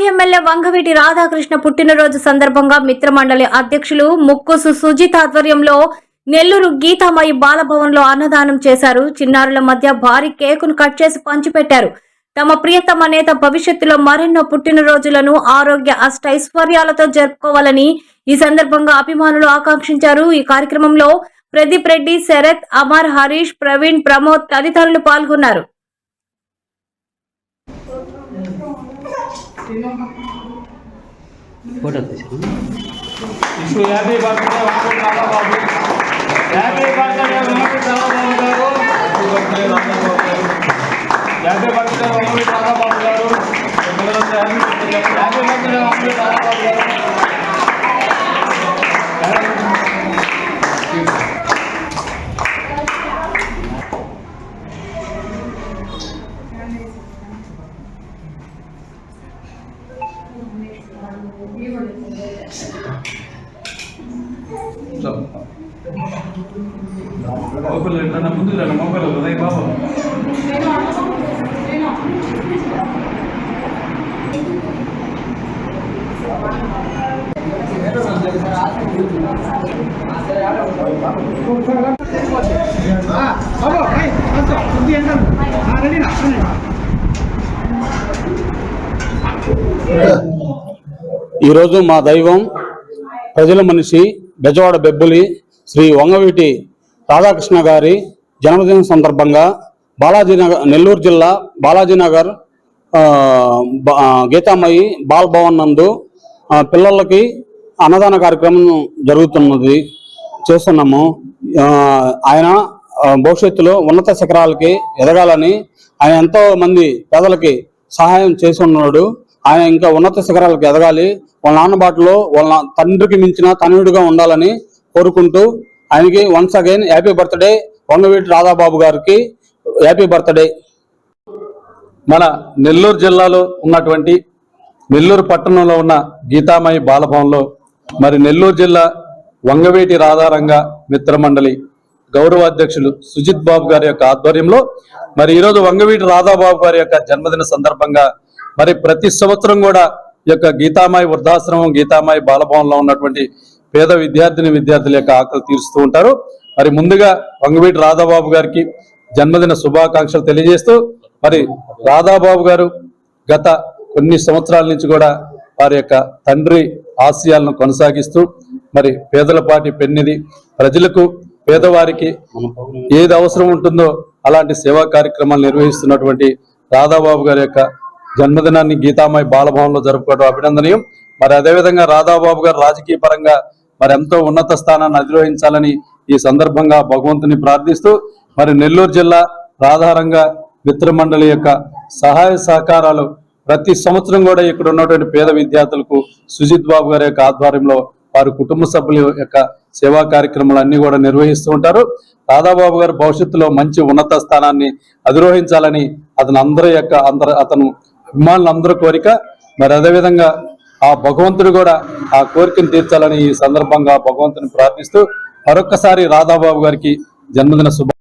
మాజీ ఎమ్మెల్యే వంగవీటి రాధాకృష్ణ పుట్టినరోజు సందర్భంగా మిత్రమండలి అధ్యక్షులు ముక్కుసు సుజిత్ ఆధ్వర్యంలో నెల్లూరు గీతామయి బాలభవన్లో అన్నదానం చేశారు. చిన్నారుల మధ్య భారీ కేకును కట్ చేసి పంచిపెట్టారు. తమ ప్రియతమ నేత భవిష్యత్తులో మరెన్నో పుట్టినరోజులను ఆరోగ్య అష్టైశ్వర్యాలతో జరుపుకోవాలని ఈ సందర్భంగా అభిమానులు ఆకాంక్షించారు. ఈ కార్యక్రమంలో ప్రదీప్ రెడ్డి శరత్ అమర్ హరీష్ ప్రవీణ్ ప్రమోద్ తదితరులు పాల్గొన్నారు. ఫోటో తీసాను హ్యాపీ బర్త్డే వంకు హ్యాపీ బర్త్డే గారు మొబైల్ ఎట్లా ముందు రండి మొబైల్ ఉదయ్ బాబు ఈరోజు మా దైవం ప్రజల మనిషి బెజవాడ బెబ్బులి శ్రీ వంగవీటి రాధాకృష్ణ గారి జన్మదినం సందర్భంగా బాలాజీనగర్ నెల్లూరు జిల్లా బాలాజీనగర్ గీతామయ్యి గీతామయి బాల్ భవన్ నందు పిల్లలకి అన్నదాన కార్యక్రమం జరుగుతున్నది చేస్తున్నాము. ఆయన భవిష్యత్తులో ఉన్నత శిఖరాలకి ఎదగాలని ఆయన ఎంతో మంది పేదలకి సహాయం చేసి ఉన్నాడు. ఆయన ఇంకా ఉన్నత శిఖరాలకు ఎదగాలి. వాళ్ళ నాన్న బాటలో వాళ్ళ తండ్రికి మించిన తనయుడిగా ఉండాలని కోరుకుంటూ ఆయనకి once again happy birthday Vangaveeti Radhababu గారికి హ్యాపీ బర్త్డే మన నెల్లూరు జిల్లాలో ఉన్నటువంటి నెల్లూరు పట్టణంలో ఉన్న గీతామయి బాలభవన్లో మరి నెల్లూరు జిల్లా వంగవేటి రాధారంగ మిత్రమండలి గౌరవ అధ్యక్షులు సుజిత్ బాబు గారి యొక్క ఆధ్వర్యంలో మరి ఈరోజు వంగవీటి రాధాబాబు గారి యొక్క జన్మదిన సందర్భంగా మరి ప్రతి సంవత్సరం కూడా ఈ యొక్క గీతామాయి వృద్ధాశ్రమం గీతామాయి బాలభవన్లో ఉన్నటువంటి పేద విద్యార్థిని విద్యార్థుల యొక్క ఆకలి తీరుస్తూ ఉంటారు. మరి ముందుగా వంగవీటి రాధాబాబు గారికి జన్మదిన శుభాకాంక్షలు తెలియజేస్తూ మరి రాధాబాబు గారు గత కొన్ని సంవత్సరాల నుంచి కూడా వారి యొక్క తండ్రి ఆశయాలను కొనసాగిస్తూ మరి పేదలపాటి పెన్నిది ప్రజలకు పేదవారికి ఏది అవసరం ఉంటుందో అలాంటి సేవా కార్యక్రమాలు నిర్వహిస్తున్నటువంటి రాధాబాబు గారి యొక్క జన్మదినాన్ని గీతామయ బాలభవన్లో జరుపుకోవడం అభినందనీయం. మరి అదేవిధంగా రాధాబాబు గారు రాజకీయ పరంగా మరి ఎంతో ఉన్నత స్థానాన్ని అధిరోహించాలని ఈ సందర్భంగా భగవంతుని ప్రార్థిస్తూ మరి నెల్లూరు జిల్లా రాధారంగ మిత్రమండలి యొక్క సహాయ సహకారాలు ప్రతి సంవత్సరం కూడా ఇక్కడ ఉన్నటువంటి పేద విద్యార్థులకు సుజిత్ బాబు గారి యొక్క ఆధ్వర్యంలో వారి కుటుంబ సభ్యుల యొక్క సేవా కార్యక్రమాలు అన్ని కూడా నిర్వహిస్తూ ఉంటారు. రాధాబాబు గారు భవిష్యత్తులో మంచి ఉన్నత స్థానాన్ని అధిరోహించాలని అతను అందరి యొక్క అందరు అతను అభిమానులందరూ కోరిక మరి అదేవిధంగా ఆ భగవంతుడు కూడా ఆ కోరికను తీర్చాలని ఈ సందర్భంగా భగవంతుని ప్రార్థిస్తూ మరొక్కసారి రాధాబాబు గారికి జన్మదిన శుభ